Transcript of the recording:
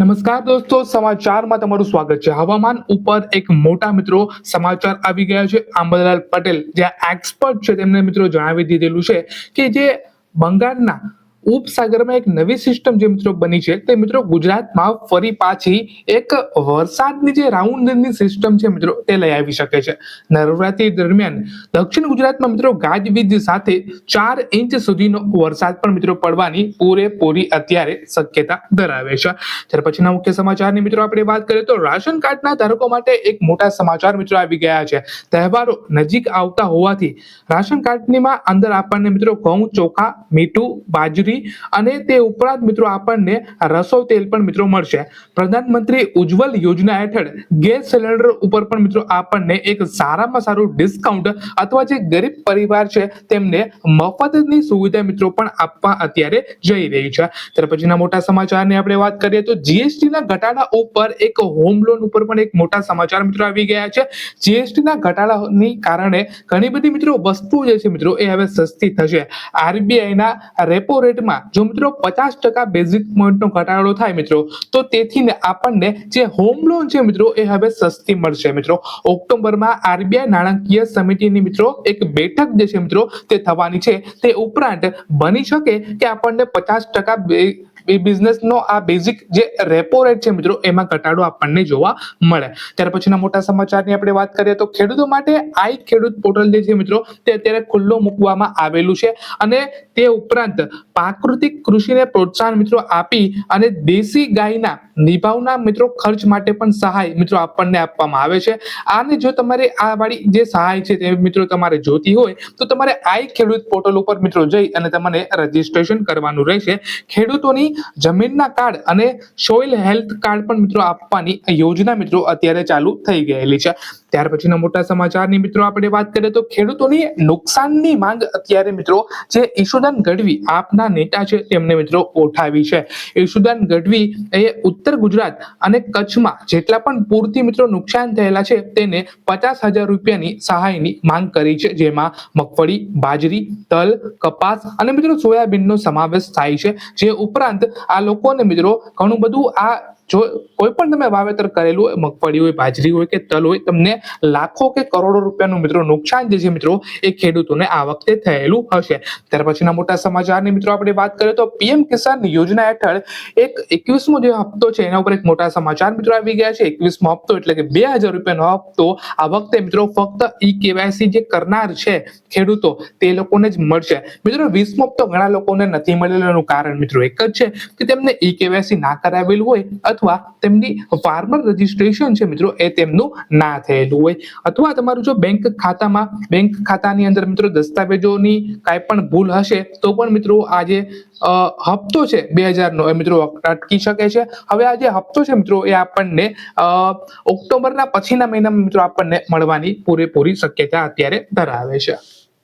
નમસ્કાર દોસ્તો, સમાચારમાં તમારું સ્વાગત છે. હવામાન ઉપર એક મોટા મિત્રો સમાચાર આવી ગયા છે. આંબરલાલ પટેલ, જે એક્સપર્ટ છે, તેમને મિત્રો જણાવી દીધેલું છે કે જે બંગાળના ઉપસાગરમાં એક નવી સિસ્ટમ જે મિત્રો બની છે તે મિત્રો ગુજરાતમાં ફરી પાછી એક વરસાદની જે રાઉન્ડની સિસ્ટમ છે મિત્રો તે લઈ આવી શકે છે. નવરાત્રી દરમિયાન દક્ષિણ ગુજરાતમાં મિત્રો ગાજવીજ સાથે ચાર ઇંચ સુધીનો વરસાદ પણ મિત્રો પડવાની પૂરેપૂરી અત્યારે શક્યતા ધરાવે છે. ત્યાર પછીના મુખ્ય સમાચારની મિત્રો આપણે વાત કરીએ તો રાશન કાર્ડના ધારકો માટે એક મોટા સમાચાર મિત્રો આવી ગયા છે. તહેવારો નજીક આવતા હોવાથી રાશન કાર્ડનીમાં અંદર આપણને મિત્રો ઘઉં, ચોખા, મીઠું, બાજરી અને તે ઉપરાંત મિત્રો આપણને રસો તેલ પણ મિત્રો મળશે. પ્રધાનમંત્રી ઉજ્જવલ યોજના હેઠળ ગેસ સિલિન્ડર ઉપર પણ મિત્રો આપણને એક સારામાં સારું ડિસ્કાઉન્ટ અથવા જે ગરીબ પરિવાર છે તેમને મફતની સુવિધા મિત્રો પણ આપવા અત્યારે જઈ રહી છે. ત્યાર પછીના મોટા સમાચારની આપણે વાત કરીએ તો જીએસટી ના ઘટાડા ઉપર એક હોમ લોન ઉપર પણ એક મોટા સમાચાર મિત્રો આવી ગયા છે. જીએસટી ના ઘટાડાની કારણે ઘણી બધી મિત્રો વસ્તુઓ જે છે મિત્રો એ હવે સસ્તી થશે. આરબીઆઈ ના રેપો રેટમાં જો મિત્રો પચાસ ટકા બેઝિક પોઈન્ટનો ઘટાડો થાય મિત્રો, તો તેથી આપણને જે હોમ લોન છે મિત્રો, એ હવે સસ્તી મળશે મિત્રો. ઓક્ટોબરમાં આરબીઆઈ નાણાકીય સમિતિની મિત્રો એક બેઠક જે છે મિત્રો, તે થવાની છે. તે ઉપરાંત બની શકે કે આપણને પચાસ ટકા બિઝનેસનો આ બેઝિક જે રેપો રેટ છે મિત્રો, એમાં ઘટાડો આપણને જોવા મળે. ત્યાર પછીના મોટા સમાચારની આપણે વાત કરીએ તો ખેડૂતો માટે આઈ ખેડૂત પોર્ટલ જે છે મિત્રો, તે અત્યારે ખુલ્લો મૂકવામાં આવેલું છે. અને તે ઉપરાંત પ્રાકૃતિક કૃષિને પ્રોત્સાહન મિત્રો આપી અને દેશી ગાયના નિભાવના મિત્રો ખર્ચ માટે પણ સહાય મિત્રો આપણને આપવામાં આવે છે. આને જો તમારે આ વાળી જે સહાય છે તે મિત્રો તમારે જોતી હોય, તો તમારે આઈ ખેડૂત પોર્ટલ ઉપર મિત્રો જઈ અને તમારે રજીસ્ટ્રેશન કરવાનું રહેશે. ખેડૂતોની જમીનના કાર્ડ અને સોઇલ હેલ્થ કાર્ડ પણ મિત્રો આપવાની યોજના મિત્રો અત્યારે ચાલુ થઈ ગયેલી છે. ત્યાર પછીના મોટા સમાચારની મિત્રો આપણે વાત કરીએ તો ખેડૂતોની નુકસાનની માંગ અત્યારે મિત્રો જે ઈશુદાન ગઢવી આપના નેતા છે તેમને મિત્રો ઉઠાવી છે. ઈશુદાન ગઢવી એ ઉત્તર ગુજરાત અને કચ્છમાં જેટલા પણ પૂરથી મિત્રો નુકસાન થયેલા છે તેને પચાસ હજાર રૂપિયાની સહાયની માંગ કરી છે, જેમાં મગફળી, બાજરી, તલ, કપાસ અને મિત્રો સોયાબીનનો સમાવેશ થાય છે. જે ઉપરાંત આ લોકોને મિત્રો ઘણું બધું આ જો કોઈ પણ તમે વાવેતર કરેલું હોય, મગફળી હોય, બાજરી હોય કે તલ હોય, તમને લાખો કે કરોડો રૂપિયાનું મિત્રો નુકસાન જે છે મિત્રો, એ ખેડૂતોને આ વખતે થયેલું હશે. ત્યાર પછીના મોટા સમાચારની મિત્રો આપણે વાત કરીએ તો પીએમ કિસાન યોજના હેઠળ એક એકવીસમો જે હપ્તો છે, એના ઉપર એક મોટા સમાચાર મિત્રો આવી ગયા છે. એકવીસમો હપ્તો એટલે કે બે હજાર રૂપિયાનો હપ્તો આ વખતે મિત્રો ફક્ત ઈ કેવાયસી જે કરનાર છે ખેડૂતો, તે લોકોને જ મળશે. મિત્રો વીસમો હપ્તો ઘણા લોકોને નથી મળેલો એનું કારણ મિત્રો એક જ છે કે તેમને ઈ કેવાયસી ના કરાવેલું હોય અથવા તેમની ફાર્મર રજીસ્ટ્રેશન છે મિત્રો, એ તેમનું ના થયેલું હોય. અથવા તમારું જો બેંક ખાતામાં બેંક ખાતાની અંદર મિત્રો દસ્તાવેજોની કાંઈ પણ ભૂલ હશે, તો પણ મિત્રો આ જે હપ્તો છે બે હજારનો એ મિત્રો અટકી શકે છે. હવે આ જે હપ્તો છે મિત્રો, એ આપણને ઓક્ટોબરના પછીના મહિનામાં મિત્રો આપણને મળવાની પૂરેપૂરી શક્યતા અત્યારે ધરાવે છે.